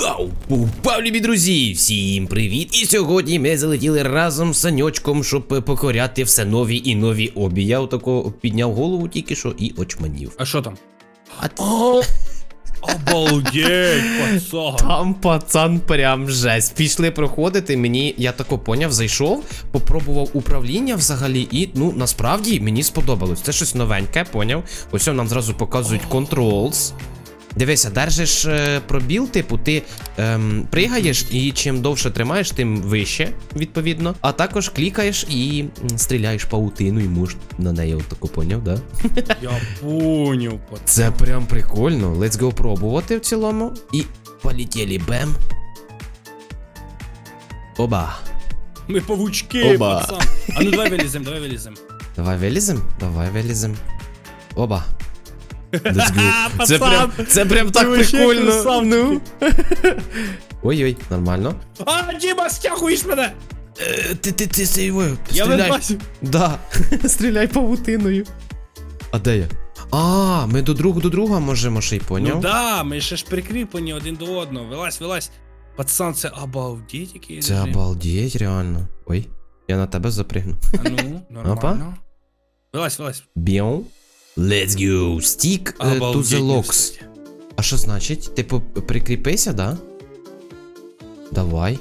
Вау! Любі друзі! Всім привіт! І сьогодні ми залетіли разом з Саньочком, щоб е, покоряти все нові і нові обі. Я отако підняв голову тільки що і очманів. А що там? А О, обалдеть, пацан. Там пацан прям жесть. Пішли проходити. Мені, я тако поняв, зайшов, попробував управління взагалі, і ну насправді мені сподобалось. Це щось новеньке, поняв. Ось нам зразу показують controls. Дивися, держиш е, пробіл, типу, ти ем, пригаєш, і чим довше тримаєш, тим вище, відповідно. А також клікаєш і стріляєш паутину, і можеш на неї отако поняв, да? Я поняв. Це прям прикольно. Let's go пробувати в цілому. І полетіли бем. Оба. Ми павучки, Оба. пацан. А ну давай вилізем, давай вилізем. Давай вилізем? Давай вилізем. Оба. Let's go. Це прям, це прям так прикольно. Ну. Ой-ой, нормально. А, Діма, стягуєш мене! Е, Ти ти ти сейвою. Я Стріляй. бачу. Да. Стріляй павутиною. А де я? А, ми до друга до друга можемо ще й поняв. Ну да, ми ще ж прикріплені один до одного. Вилазь, вилазь. Пацан, це обалдеть який Це режим. обалдеть, реально. Ой, я на тебе запригну. А ну, нормально. Вилазь, вилазь. Біом. Let's go. Stick е, to the locks. встать. А що значить? Типу, прикріпися, да? Давай.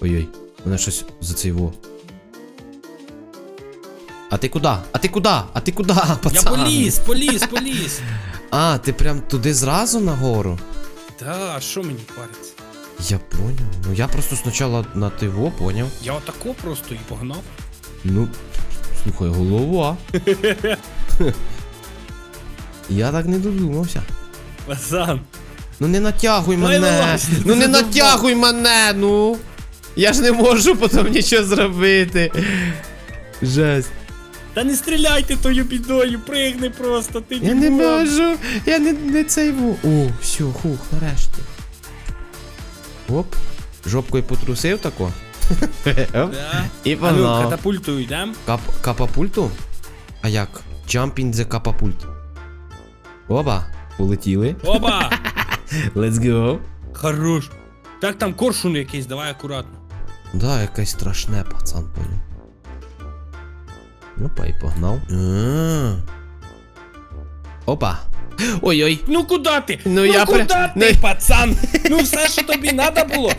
Ой-ой, мене щось за цей во. А ти куди? А ти куди? А ти куди, Я пацан? поліз, поліз, поліз. А, ти прям туди зразу нагору? Та, а що мені париться? Я поняв. Ну я просто спочатку на тиво поняв. Я отако просто і погнав. Ну, слухай, голова. Я так не додумався. Пацан. Ну не натягуй Давай мене. вилазь, Ну не ти натягуй мене, ну. Я ж не можу потім нічого зробити. Жесть. Та не стріляйте тою бідою, пригни просто, ти Я не можу. Я не, не цей ву. О, все, хух, нарешті. Оп. Жопкою потрусив тако. Оп. Да. І А ну, погнав. катапульту йдем. Кап капапульту? А як? Jumping the капапульт. Оба, полетіли. Опа! Let's go. Хорош. Так там коршун якийсь, давай акуратно. Да, якесь страшне, пацан, понял. Опа, і погнав. А. Опа. Ой-ой. Ну куди ти? Ну, Ну, я куди при- ти, Ну- пацан? Ну все, що тобі треба було,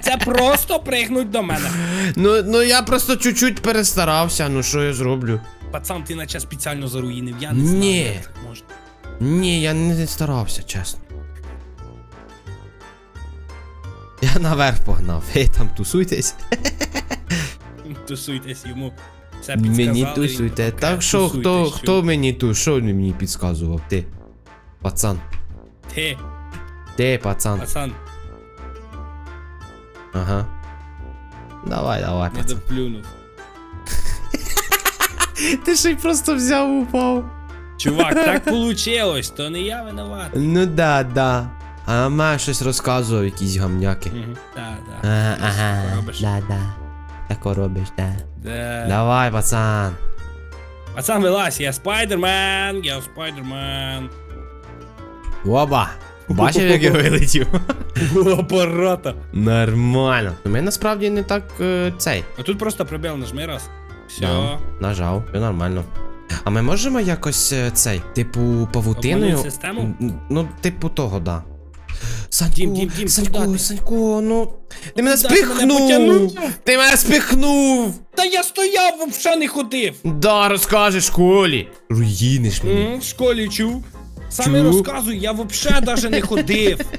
це просто пригнуть до мене. Ну, ну я просто чуть-чуть перестарався, ну що я зроблю? Пацан, ти наче спеціально заруїнив, я не Ні. знаю, як так можна. Ні, я не старався, чесно. Я наверх погнав. Ей, там тусуйтесь. Тусуйтесь йому. Підсказали. Мені тусуйте. Так що, хто, хто мені ту, що мені підказував? Ти. Пацан. Ти, Ти, пацан. пацан, Ага. Давай, давай, не пацан. доплюнув. Ти ще й просто взяв упав. Чувак, так получилось, то не я винуват. Ну да, да. А має щось розказував, якісь гамняки. Мгм, ага. робиш. Да, да. Так робиш, да. Да. Давай, пацан. Пацан, вилазь, я спайдермен, я спайдермен. Оба. Бачив, як я вилетів? Апарата. Нормально. Ми насправді не так е, цей. А тут просто пробіл нажми раз. Все. Да, нажав, все нормально. А ми можемо якось е, цей, типу, павутиною. Систему? Ну, типу того, да. Санько, Дім, Дім, Дім, Санько, куди ти? Санько, ну. Ти мене Куди ти мене спихнув! потягнув? Ти мене спихнув! Та я стояв, взагалі не ходив. Да, розкажеш школі. Руїниш мені. М, В школі чув. Саме Чув. розказуй, я взагалі навіть не ходив.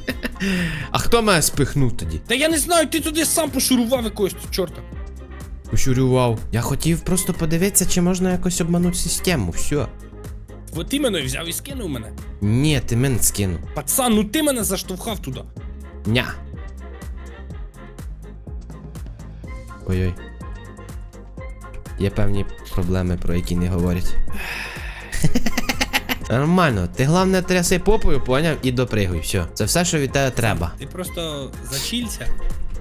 А хто мене спихнув тоді? Та я не знаю, ти туди сам пошурував якогось чорта. Пощурював. Я хотів просто подивитися, чи можна якось обманути систему. Все. От ти мене взяв і скинув мене. Ні, ти мене скинув. Пацан, ну ти мене заштовхав туди. Ня. Ой-ой. Є певні проблеми, про які не говорять. Нормально, ти головне тряси попою, поняв, і допригуй. Все. Це все, що від тебе треба. Ти просто зачілься.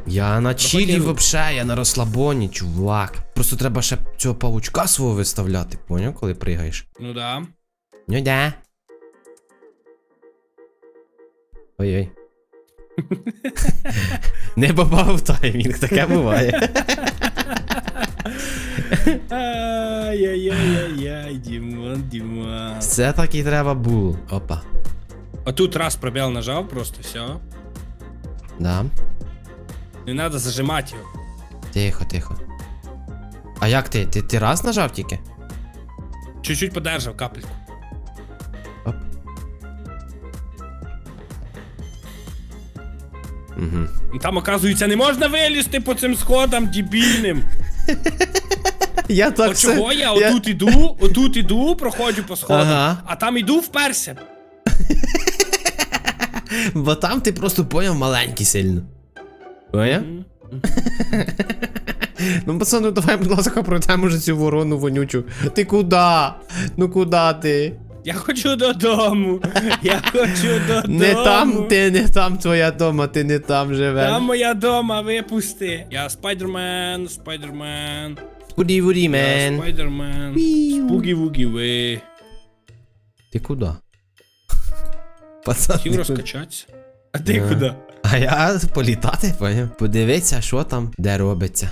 Я на чилі вообще, я на розслабоні, чувак. Просто треба ще цього павучка свого виставляти, поняв, коли пригаєш. Ну да. Ну да. Ой-ой. Не попав в таймінг, таке буває. Ай-яй-яй-яй, Дімон, Дімон. Це так і треба було. Опа. Отут раз пробел нажав, просто все. Да. Не треба зажимати його. Тихо, тихо. А як ти? Ти, ти раз нажав тільки? Чуть-чуть подержав капельку. Оп. Угу. Там, оказується, не можна вилізти по цим сходам дебільним. Я так От чого я отут іду, отут іду, проходжу по сходам, Ага. а там іду вперся. Бо там ти просто поняв маленький сильно. Поняв? Мгм. Ну, пацану, давай, будь ласка, пройдемо вже цю ворону вонючу. Ти куди? Ну куди ти? Я хочу додому. Я хочу додому. Не там, ти не там твоя дома, ти не там живеш. Там моя дома, випусти. Я спайдермен, спайдермен. Куди вуді, Я мен? спайдермен. Спугі-вугі ви. Ти куди? Пацан, Хотів ти розкачатися. А ти куди? А я політати, поняв? Подивитися, що там, де робиться.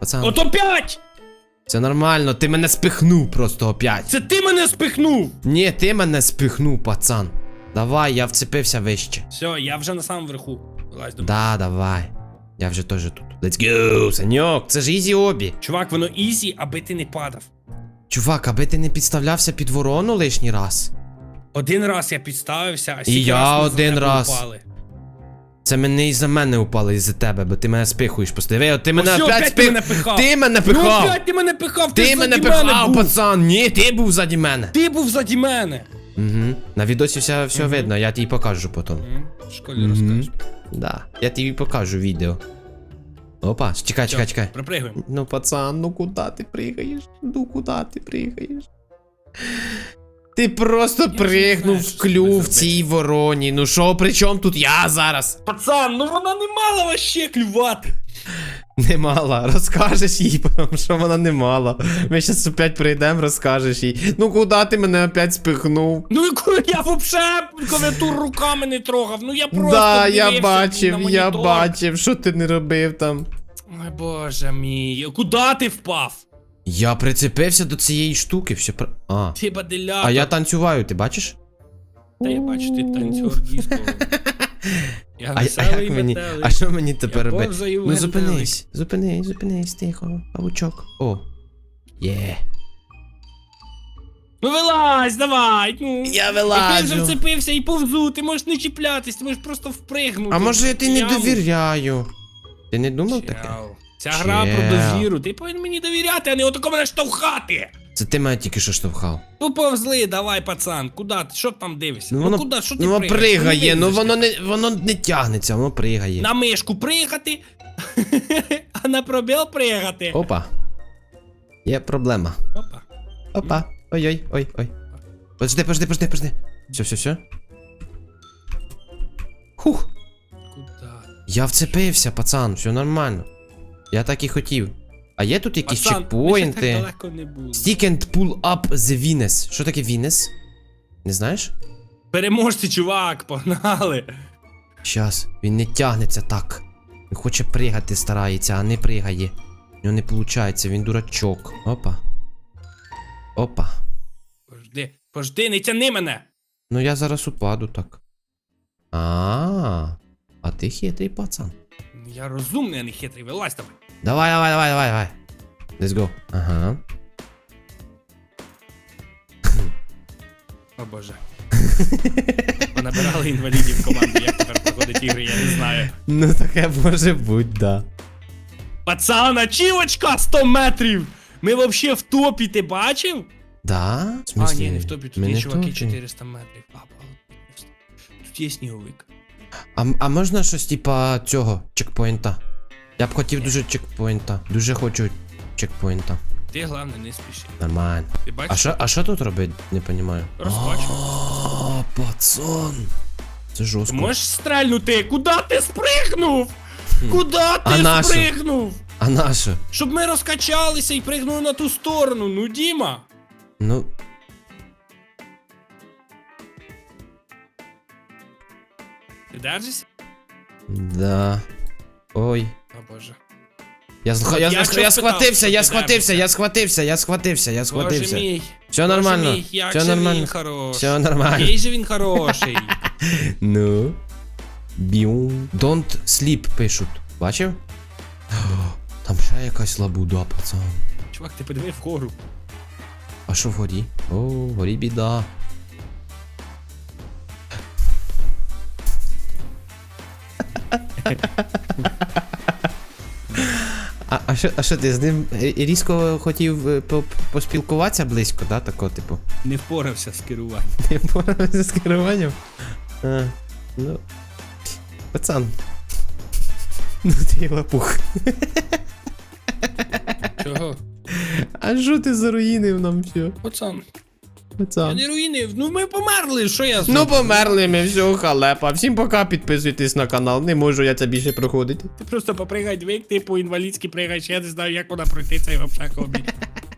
Пацан, От опять! це нормально, ти мене спихнув просто опять. Це ти мене спихнув! Ні, ти мене спихнув, пацан. Давай, я вцепився вище. Все, я вже на самому верху. Вилазь до. Да, давай. Я вже теж тут. Let's go, Саньок, це ж ізі обі. Чувак, воно ізі, аби ти не падав. Чувак, аби ти не підставлявся під ворону лишній раз. Один раз я підставився, а І я раз ми за один тебе раз. упали. Це мене і за мене упало, і за тебе, бо ти мене спихуєш просто. Диви, от ти мене Ось опять опять ти спих... мене пихав. Ти мене Ну пихав! опять ти мене пихав, ти, ти мене заді пихав, був. пацан! Ні, ти був заді мене. Ти був заді мене. Угу. На відосі все, все видно, я тобі покажу потім. М, В школі розкажеш. Да, я тобі покажу відео. Опа, чекай, чекай, чекай. Припригуємо. Ну, пацан, ну куди ти пригаєш? Ну куди ти пригаєш? Ти просто пригнув в клюв цій вороні. Ну що, при чому тут я зараз? Пацан, ну вона не мала вообще клювати. Не мала, розкажеш їй, потім, що вона не мала. Ми щас опять прийдемо, розкажеш їй. Ну куди ти мене опять спихнув? Ну і коли я вообще клавіатуру руками не трогав, ну я просто да, я дивився бачив, на я монітор. бачив, що ти не робив там. Ой, боже мій, куди ти впав? Я прицепився до цієї штуки, все про. А. Ти баделя. А я танцюваю, ти бачиш? Та я бачу, ти танцюр дійсно. Я А, а як мені? А що мені тепер робити? Ну зупинись, зупинись, зупинись, тихо, павучок. О. Є. Ну вилазь, давай, ну. Я Як я вже вцепився і повзу, ти можеш не чіплятись, ти можеш просто впригнути. А може я ти не довіряю? Ти не думав таке? Ця гра про довіру. Ти повинен мені довіряти, а не отако мене штовхати. Це ти мене тільки що штовхав. Ну повзли, давай, пацан. Куди ти? Що там дивишся? Ну Ну, куди? Що ти ну, воно пригаєш? пригає, ну воно не, воно не тягнеться, воно пригає. На мишку пригати, а на пробіл пригати. Опа. Є проблема. Опа. Опа. Ой-ой, ой, ой. Подожди, подожди, подожди, подожди. Все, все, все. Хух. Куда? Я вцепився, пацан, все нормально. Я так і хотів. А є тут якісь Пацан, ми ще так чекпоінти? не були. Stick and pull up the Venus. Що таке Venus? Не знаєш? Переможці, чувак, погнали. Щас, він не тягнеться так. Він хоче пригати, старається, а не пригає. У нього не виходить, він дурачок. Опа. Опа. Пожди, пожди, не тяни мене. Ну я зараз упаду так. А, а ти хитрий пацан. Я розумний, а не хитрий, вилазь давай. Давай, давай, давай, давай, давай. Let's go. Ага. О боже. Понабирали інвалідів в команду, як тепер проходить ігри, я не знаю. Ну таке може бути, да. Пацан, ачівочка 100 метрів! Ми вообще в топі, ти бачив? Да? В А, смислі? ні, не в топі, тут Ми є не в чуваки топі. 400 метрів. А. Тут є сніговик. А, а можна щось типа цього чекпоінта? Я б хотів дуже чекпоінта. Дуже хочу чекпоінта. Ти, головне, не спіши. Нормально. Ти А бачиш? що, а що тут робити? Не розумію. Розкачуй. А, пацан. Це жорстко. можеш стрельнути? Куда ти спригнув? Куда А ти нащо? спригнув? А на що? Щоб ми розкачалися і пригнули на ту сторону. Ну, Діма. Ну. Держишся? Да. Ой. О боже. Я, зх... Я, я я, схватився, я схватився, я схватився, я схватився, я схватився. Боже мій. Все Боже нормально. мій, як Все же нормально. він хороший. Все нормально. Який же він хороший. Ну. Біум. Don't sleep пишуть. Бачив? Там ще якась лабуда, пацан. Чувак, ти подиви вгору. А що вгорі? О, вгорі біда. А, а, що, а що ти з ним е, різко хотів е, поспілкуватися близько, да? Тако, типу. Не впорався з керуванням. Не впорався з керуванням? А, ну. Пацан. Ну ти лапух. Чого? А що ти заруїнив нам все? Пацан. Я не руїнив. Ну ми померли, що я Ну померли ми, все, халепа. Всім пока, підписуйтесь на канал. Не можу я це більше проходити. Ти просто попригай дві, типу інвалідський пригаєш, я не знаю, як вона пройти цей вообще хобі.